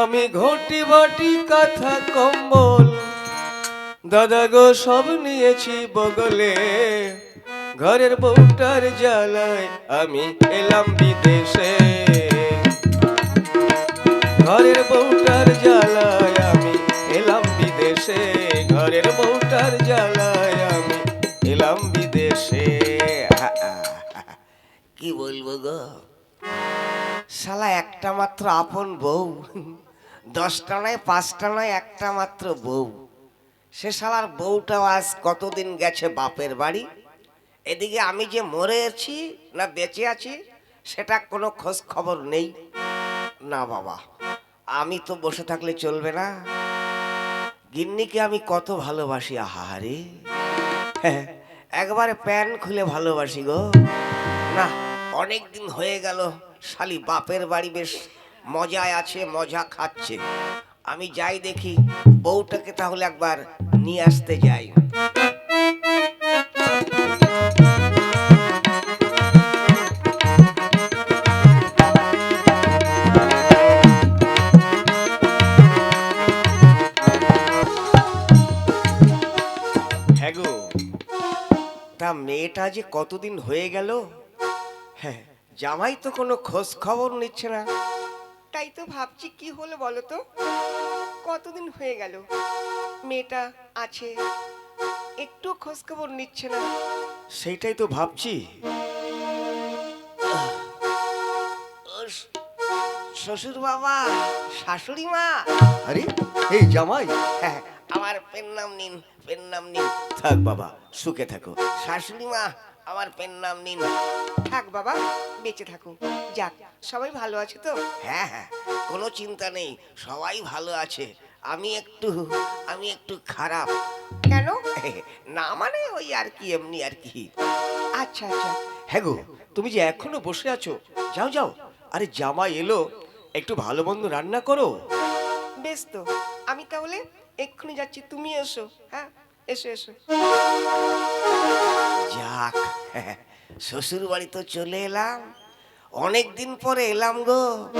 আমি ঘটি বাটি কাঁথা কম্বল। দাদা গো, সব নিয়েছি বগলে। ঘরের বউটার জ্বালায় আমি এলাম বিদেশে। ঘরের বউটার জ্বালায় আমি এলাম বিদেশে। ঘরের বউটার জ্বালায় আমি এলাম বিদেশে। কি বলব গো? শালা একটা মাত্র আপন বউ। দশটা নয়, পাঁচটা নয়, একটা মাত্র বউ। সে শালার বউটাও আজ কতদিন গেছে বাপের বাড়ি? এদিকে আমি যে মরে আছি না বেঁচে আছি, সেটা কোনো খোঁজ খবর নেই। না বাবা, আমি তো বসে থাকলে চলবে না। গিন্নিকে আমি কত ভালোবাসি, আহারে। একবারে প্যান খুলে ভালোবাসি গো। না অনেক দিন হয়ে গেল। শালি বাপের বাড়ি বেশ মজায় আছে, মজা খাচ্ছে। আমি যাই দেখি, বউটাকে তাহলে একবার নিয়ে আসতে যাই। হ্যাঁ মেয়েটা যে কতদিন হয়ে গেল? হ্যাঁ জামাই তো কোনো খোঁজ খবর নিচ্ছে না। তাই তো ভাবছি কি হলো বলো তো? কতদিন হয়ে গেল? মেয়েটা আছে একটু খোঁজ খবর নিচ্ছে না। সেইটাই তো ভাবছি। শ্বশুর বাবা শাশুড়ি মা আরে এই জামাই। হ্যাঁ আমার পেন নাম নিন পেন নাম নিন। থাক বাবা সুখে থাকো। শাশুড়ি মা আমার পেন নাম নিন। থাক বাবা বেঁচে থাকো। যাক সবাই ভালো আছে তো? হ্যাঁ হ্যাঁ কোনো চিন্তা নেই সবাই ভালো আছে। আমি একটু আমি একটু খারাপ। কেন? না মানে ওই আর কি এমনি আর কি। আচ্ছা আচ্ছা। হ্যাঁ গো তুমি যে এখনও বসে আছো যাও যাও। আরে জামা এলো একটু ভালো মন্দ রান্না করো। বেশ তো আমি তাহলে এক্ষুনি যাচ্ছি তুমি এসো হ্যাঁ? এসো এসো। যাক শ্বশুর বাড়ি তো চলে এলাম। অনেক দিন পরে এলাম গো।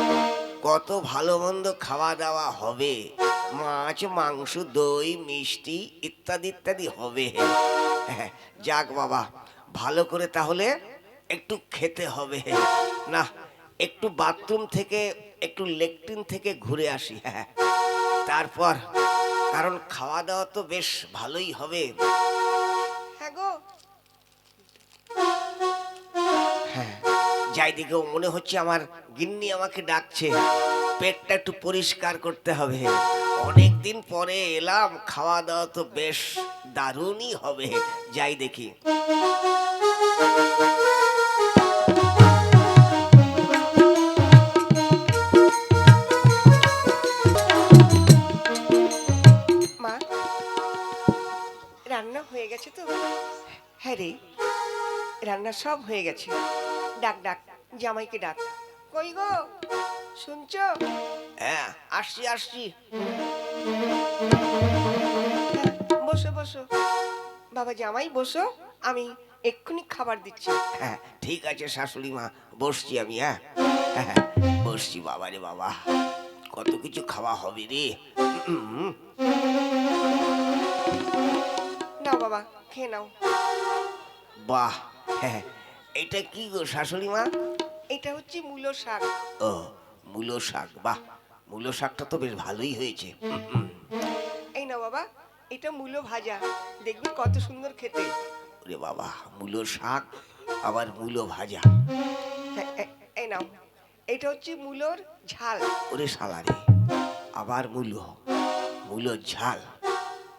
কত ভালো মন্দ খাওয়া দাওয়া হবে। মাছ, মাংস, দই, মিষ্টি ইত্যাদি ইত্যাদি হবে। যাক বাবা, ভালো করে তাহলে একটু খেতে হবে। না, একটু বাথরুম থেকে, একটু লেকটিন থেকে ঘুরে আসি। হ্যাঁ তারপর, কারণ খাওয়া দাওয়া তো বেশ ভালোই হবে। যাই দিকে মনে হচ্ছে আমার গিন্নি আমাকে ডাকছে। পেটটা একটু পরিষ্কার করতে হবে। অনেক দিন পরে এলাম খাওয়া দাওয়া তো বেশ দারুণই হবে। যাই দেখি। মা, রান্না হয়ে গেছে তো? হ্যাঁ রে, রান্না সব হয়ে গেছে। ডাক ডাক জামাইকে ডাক। কই গো? শুনছো? হ্যাঁ আসছি আসছি। হ্যাঁ, বসো বসো। বাবা জামাই বসো। আমি এক্ষুনি খাবার দিচ্ছি। হ্যাঁ ঠিক আছে শাশুড়ি মা বসছি আমি হ্যাঁ। হ্যাঁ, বসছি বাবা রে বাবা। কত কিছু খাওয়া হবে রে। নাও বাবা খেয়ে নাও। বাহ হ্যাঁ। এটা কি গো শাশুড়ি মা? এটা হচ্ছে মূলো শাক। ও মূলো শাক। বাহ মূলো শাকটা তো বেশ ভালোই হয়েছে। এই নাও বাবা এটা মূলো ভাজা। দেখবি কত সুন্দর খেতে। ওরে বাবা মূলো শাক আবার মূলো ভাজা। হ্যাঁ, এই নাও। এটা হচ্ছে মূলোর ঝাল। ওরে সালারে আবার মূলো মূলো ঝাল।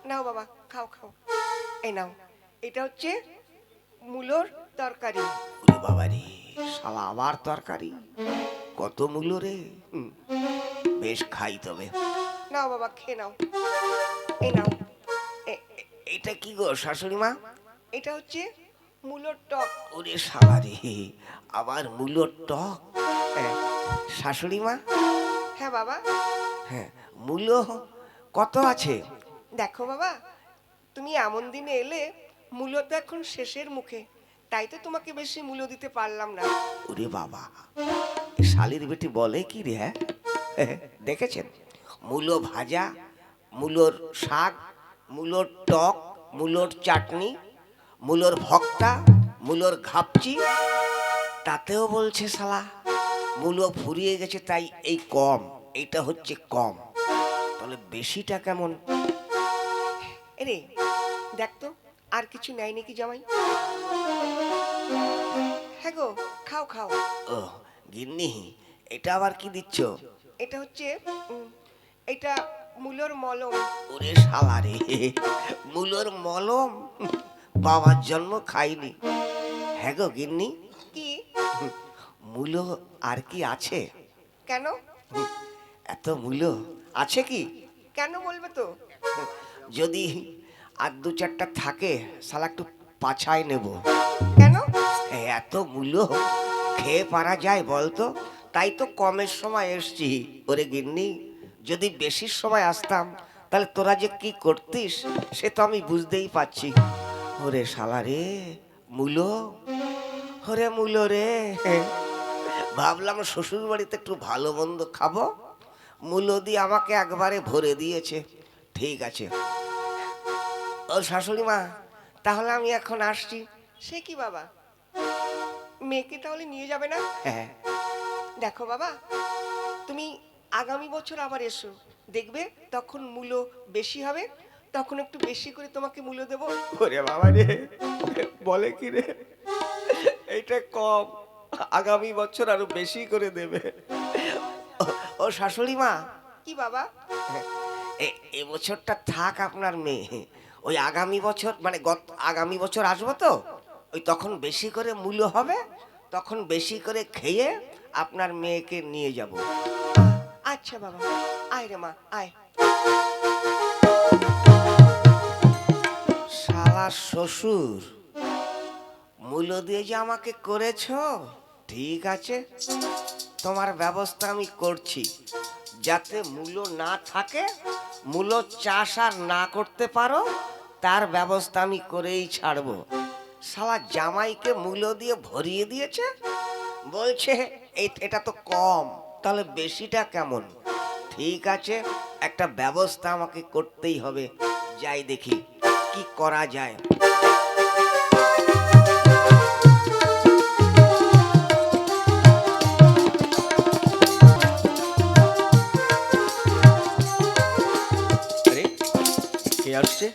নাও বাবা খাও খাও। এই নাও এটা হচ্ছে মূলোর তরকারি। ওরে বাবা রে শালা আবার তরকারি। কত মূলো রে? বেশ খাই তবে। নাও বাবা খেয়ে নাও। এই নাও। এটা কি গো শাশুড়ি মা? এটা হচ্ছে মূলোর টক। ওরে সালারে আবার মূলো টক? হ্যাঁ, শাশুড়ি মা? হ্যাঁ বাবা। হ্যাঁ মূলো কত আছে? দেখো বাবা তুমি এমন দিনে এলে মূলো তো এখন শেষের মুখে। তাই তো তোমাকে বেশি মূল্য দিতে পারলাম না। ওরে বাবা। শালির বেটি বলে কি রে হ্যাঁ? দেখেছেন? মূলো ভাজা মূলোর শাক মূলোর টক মূলোর চাটনি মূলোর ভক্তা মূলোর ঘাপচি। তাতেও বলছে শালা মূলো ফুরিয়ে গেছে তাই এই কম এইটা হচ্ছে কম। তাহলে বেশিটা কেমন? এরে দেখ তো আর কিছু নেই নাকি জামাই? হ্যাঁ গো খাও খাও। ও গিন্নি এটা আবার কি দিচ্ছ? এটা হচ্ছে এটা মূলর মলম। ওরে শালা রে মূলোর মলম? বাবার জন্ম খাইনি। হ্যাঁ গো গিন্নি। কি? মূলো আর কি আছে? কেন? এত মূলো আছে কি? কেন বলবে তো? যদি আর দু চারটা থাকে শালা একটু পাছায় নেব। এত মূল্য খেয়ে পারা যায় বলতো? তাই তো কমের সময় এসছি। ওরে গিন্নি, যদি বেশির সময় আসতাম, তাহলে তোরা যে কি করতিস, সে তো আমি বুঝতেই পারছি। ওরে শালা রে, মূলো। ওরে মূলো রে। ভাবলাম শ্বশুর বাড়িতে একটু ভালো মন্দ খাব। মূলো দিয়ে আমাকে একবারে ভরে দিয়েছে। ঠিক আছে। ও শাশুড়ি মা তাহলে আমি এখন আসছি। সে কি বাবা? মেয়েকে তাহলে নিয়ে যাবে না? হ্যাঁ। দেখো বাবা তুমি আগামী বছর আবার এসো। দেখবে তখন মূল্য বেশি হবে তখন একটু বেশি করে তোমাকে মূল্য দেবো। ওরে বাবা রে বলে কি রে? এইটা কম আগামী বছর আরও বেশি করে দেবে। ও- শাশুড়ি মা। কি বাবা? এ বছরটা থাক আপনার মেয়ে। ওই আগামী বছর মানে গত আগামী বছর আসব তো? ওই তখন বেশি করে মূল্য হবে, তখন বেশি করে খেয়ে আপনার মেয়েকে নিয়ে যাব। আচ্ছা বাবা, আয় রে মা, আয়। শালা শ্বশুর, মূল্য দিয়ে যে আমাকে করেছ, ঠিক আছে, তোমার ব্যবস্থা আমি করছি। যাতে মূল্য না থাকে, মূল্য চাষ আর না করতে পারো, তার ব্যবস্থা আমি করেই ছাড়বো। শালা জামাইকে মূল্য দিয়ে ভরিয়ে দিয়েছে? বলছে, "এই- এটা তো কম, তাহলে বেশিটা কেমন? ঠিক আছে, একটা ব্যবস্থা আমাকে করতেই হবে, যাই দেখি কি করা যায়। আসছে?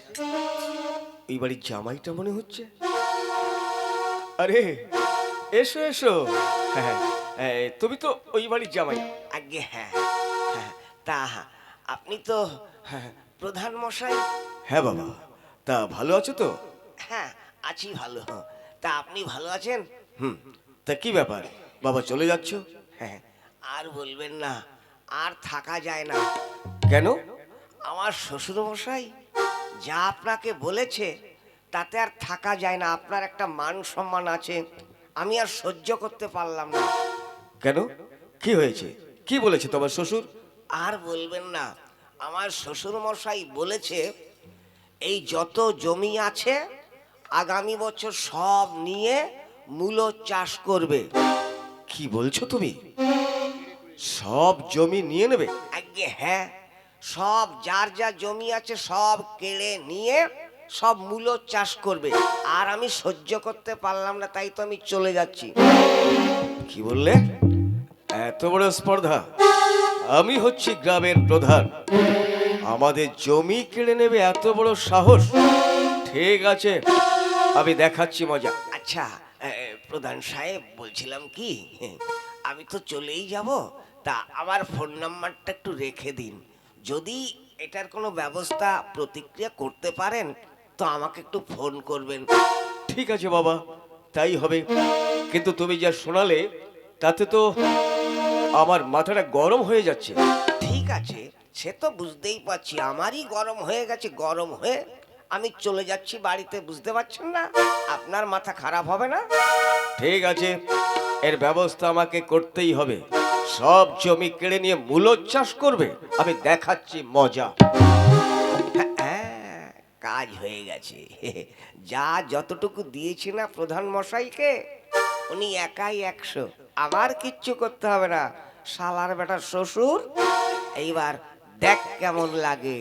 এই বাড়ির জামাইটা মনে হচ্ছে। আরে এসো এসো। হ্যাঁ হ্যাঁ, তুমি তো ওই বাড়ির জামাই। আগে হ্যাঁ হ্যাঁ, তা আপনি তো হ্যাঁ, প্রধান মশাই? হ্যাঁ বাবা। তা ভালো আছো তো? হ্যাঁ আছি ভালো। তা আপনি ভালো আছেন? হুম। তা কি ব্যাপার? বাবা চলে যাচ্ছ? হ্যাঁ আর বলবেন না আর থাকা যায় না। কেন? আমার শ্বশুর মশাই যা আপনাকে বলেছে তাতে আর থাকা যায় না আপনার একটা মান সম্মান আছে আমি আর সহ্য করতে পারলাম না। কেন? কি হয়েছে? কি বলেছে তোমার শ্বশুর? আর বলবেন না আমার শ্বশুর মশাই বলেছে এই যত জমি আছে আগামী বছর সব নিয়ে মূলো চাষ করবে। কি বলছো তুমি? সব জমি নিয়ে নেবে? আগে হ্যাঁ সব যার যা জমি আছে সব কেড়ে নিয়ে সব মূলো চাষ করবে। আর আমি সহ্য করতে পারলাম না তাই তো আমি চলে যাচ্ছি। কি বললে? এত বড় স্পর্ধা। আমি হচ্ছি গ্রামের প্রধান। আমাদের জমি কেড়ে নেবে এত বড় সাহস। ঠিক আছে আমি দেখাচ্ছি মজা। আচ্ছা প্রধান সাহেব বলছিলাম কি আমি তো চলেই যাব তা আমার ফোন নাম্বারটা একটু রেখে দিন। যদি এটার কোনো ব্যবস্থা প্রতিক্রিয়া করতে পারেন তো আমাকে একটু ফোন করবেন। ঠিক আছে বাবা তাই হবে। কিন্তু তুমি যা শোনালে তাতে তো আমার মাথাটা গরম হয়ে যাচ্ছে। ঠিক আছে সে তো বুঝতেই পারছি আমারই গরম হয়ে গেছে গরম হয়ে আমি চলে যাচ্ছি বাড়িতে বুঝতে পারছেন না? আপনার মাথা খারাপ হবে না? ঠিক আছে এর ব্যবস্থা আমাকে করতেই হবে। সব জমি কেড়ে নিয়ে মূলো চাষ করবে আমি দেখাচ্ছি মজা। কাজ হয়ে গেছে। যা যতটুকু দিয়েছি না প্রধান মশাইকে, উনি একাই একশো। আমার কিচ্ছু করতে হবে না। শালার বেটার শ্বশুর, এইবার দেখ কেমন লাগে।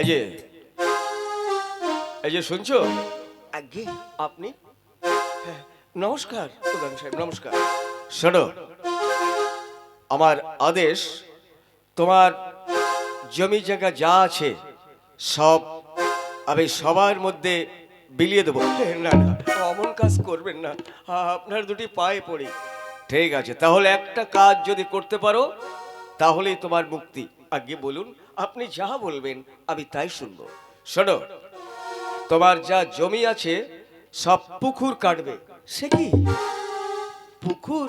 এই যে এই যে শুনছো? আগে আপনি? হ্যাঁ, নমস্কার প্রধান সাহেব নমস্কার। শোনো আমার আদেশ তোমার জমি জায়গা যা আছে সব আমি সবার মধ্যে বিলিয়ে দেবো। না না অমন কাজ করবেন না আপনার দুটি পায়ে পড়ি। ঠিক আছে তাহলে একটা কাজ যদি করতে পারো তাহলেই তোমার মুক্তি। আগে বলুন আপনি যা বলবেন আমি তাই শুনব। শোনো তোমার যা জমি আছে, সব পুকুর কাটবে। সে কি? পুকুর?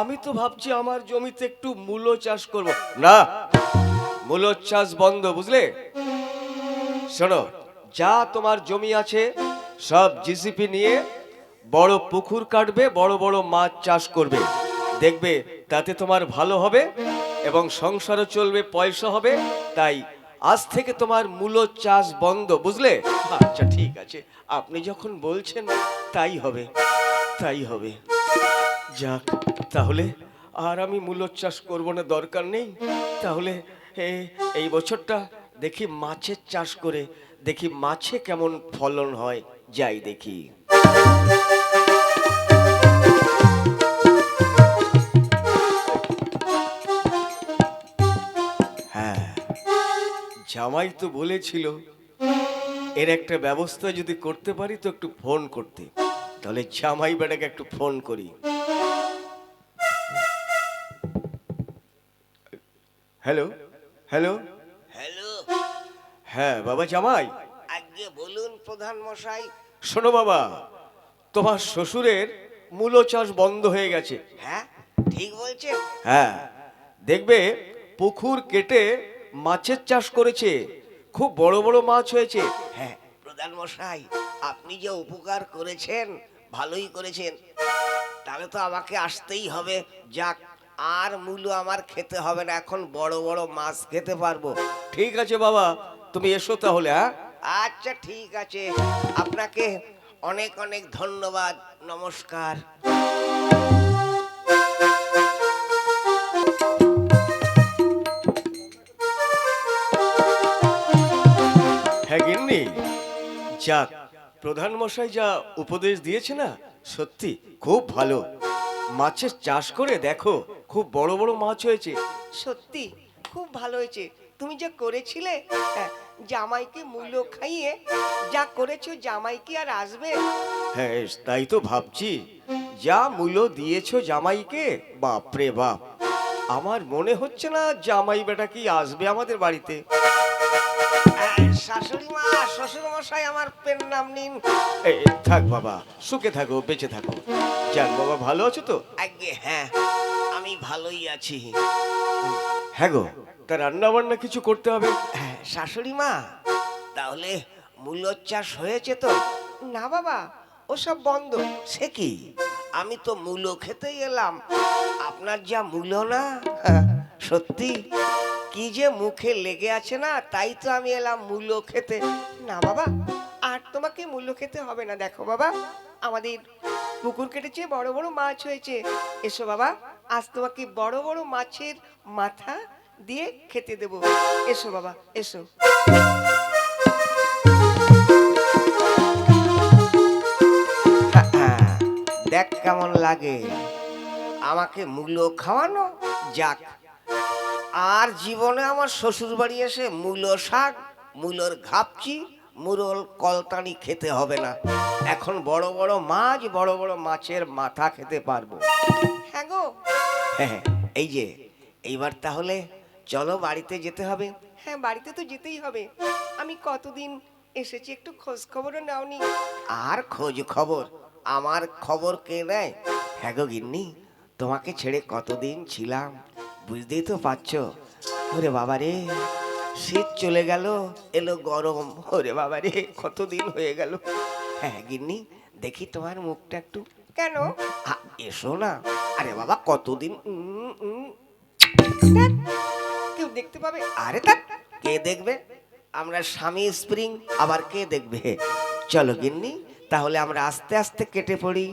আমি তো ভাবছি আমার জমিতে একটু মূলো চাষ করব। না, মূলো চাষ বন্ধ, বুঝলে? শোনো, যা তোমার জমি আছে, সব জিসিপি নিয়ে বড় পুকুর কাটবে, বড় বড় মাছ চাষ করবে। দেখবে, তাতে তোমার ভালো হবে এবং সংসারও চলবে, পয়সা হবে, তাই আজ থেকে তোমার মূলো চাষ বন্ধ, বুঝলে? আচ্ছা ঠিক আছে। আপনি যখন বলছেন, তাই হবে তাই হবে। যাক, তাহলে আর আমি মূল্য চাষ করব না, দরকার নেই। তাহলে এই বছরটা দেখি মাছের চাষ করে, দেখি মাছে কেমন ফলন হয়, যাই দেখি। জামাই তো বলেছিল এর একটা ব্যবস্থা যদি করতে পারি তো একটু ফোন করতে। তাহলে জামাই বেটাকে একটু ফোন করি। Hello hello. হ্যালো। হ্যাঁ বাবা জামাই। আগে বলুন প্রধান মশাই। শোনো বাবা তোমার শ্বশুরের মূলো চাষ বন্ধ হয়ে গেছে। হ্যাঁ ঠিক বলছে হ্যাঁ দেখবে পুকুর কেটে মাছের চাষ করেছে। খুব বড় বড় মাছ হয়েছে। হ্যাঁ প্রধান মশাই আপনি যে উপকার করেছেন ভালোই করেছেন তাহলে তো আমাকে আসতেই হবে। যাক আর মূল্য আমার খেতে হবে না এখন বড় বড় মাছ খেতে পারব। ঠিক আছে বাবা তুমি এসো তাহলে হ্যাঁ? আচ্ছা ঠিক আছে। আপনাকে অনেক অনেক ধন্যবাদ নমস্কার। যাক প্রধান মশাই যা উপদেশ দিয়েছে না সত্যি খুব ভালো। মাছের চাষ করে দেখো খুব বড় বড় মাছ হয়েছে। সত্যি খুব ভালো হয়েছে। তুমি যা করেছিলে হ্যাঁ, জামাইকে মূল্য খাইয়ে যা করেছ জামাই কি আর আসবে? হ্যাঁ তাই তো ভাবছি। যা মূল্য দিয়েছ জামাইকে বাপরে বাপ। আমার মনে হচ্ছে না জামাই বেটা কি আসবে আমাদের বাড়িতে। শাশুড়ি মা শ্বশুর মশাই আমার পেন নাম নিন। এই, থাক বাবা সুখে থাকো বেঁচে থাকো। যাক বাবা ভালো আছো তো? আগে হ্যাঁ আমি ভালোই আছি। হ্যাঁ গো তা রান্না বান্না কিছু করতে হবে? হ্যাঁ, শাশুড়ি মা তাহলে মূল্য চাষ হয়েছে তো? না বাবা ওসব বন্ধ। সে কি? আমি তো মূলো খেতেই এলাম। আপনার যা মূল্য না হ্যাঁ, সত্যি? কি যে মুখে লেগে আছে না তাই তো আমি এলাম মূল্য খেতে। না বাবা আর তোমাকে মূল্য খেতে হবে না দেখো বাবা আমাদের পুকুর কেটেছে বড় বড় মাছ হয়েছে। এসো বাবা আজ তোমাকে বড় বড় মাছের মাথা দিয়ে খেতে দেবো। এসো বাবা এসো। হ্যাঁ, দেখ কেমন লাগে। আমাকে মূলো খাওয়ানো যাক। আর জীবনে আমার শ্বশুর বাড়ি এসে মূলো শাক মূলোর ঘাপচি মুরল কলতানি খেতে হবে না। এখন বড় বড় মাছ বড় বড় মাছের মাথা খেতে পারব। হ্যাঁ গো। হ্যাঁ এই যে এইবার তাহলে চলো বাড়িতে যেতে হবে। হ্যাঁ বাড়িতে তো যেতেই হবে। আমি কতদিন এসেছি একটু খোঁজ খবরও নাওনি। আর খোঁজ খবর? আমার খবর কে নেয়? হ্যাঁ গো গিন্নি তোমাকে ছেড়ে কতদিন ছিলাম? বুঝতেই তো পারছ? ওরে বাবা রে শীত চলে গেল এলো গরম। ওরে বাবা রে কতদিন হয়ে গেল? হ্যাঁ গিন্নি দেখি তোমার মুখটা একটু। কেন? এসো না। আরে বাবা কতদিন? কেউ দেখতে পাবে? আরে তা কে দেখবে? আমরা স্বামী স্প্রিং আবার কে দেখবে? চলো গিন্নি তাহলে আমরা আস্তে আস্তে কেটে পড়ি।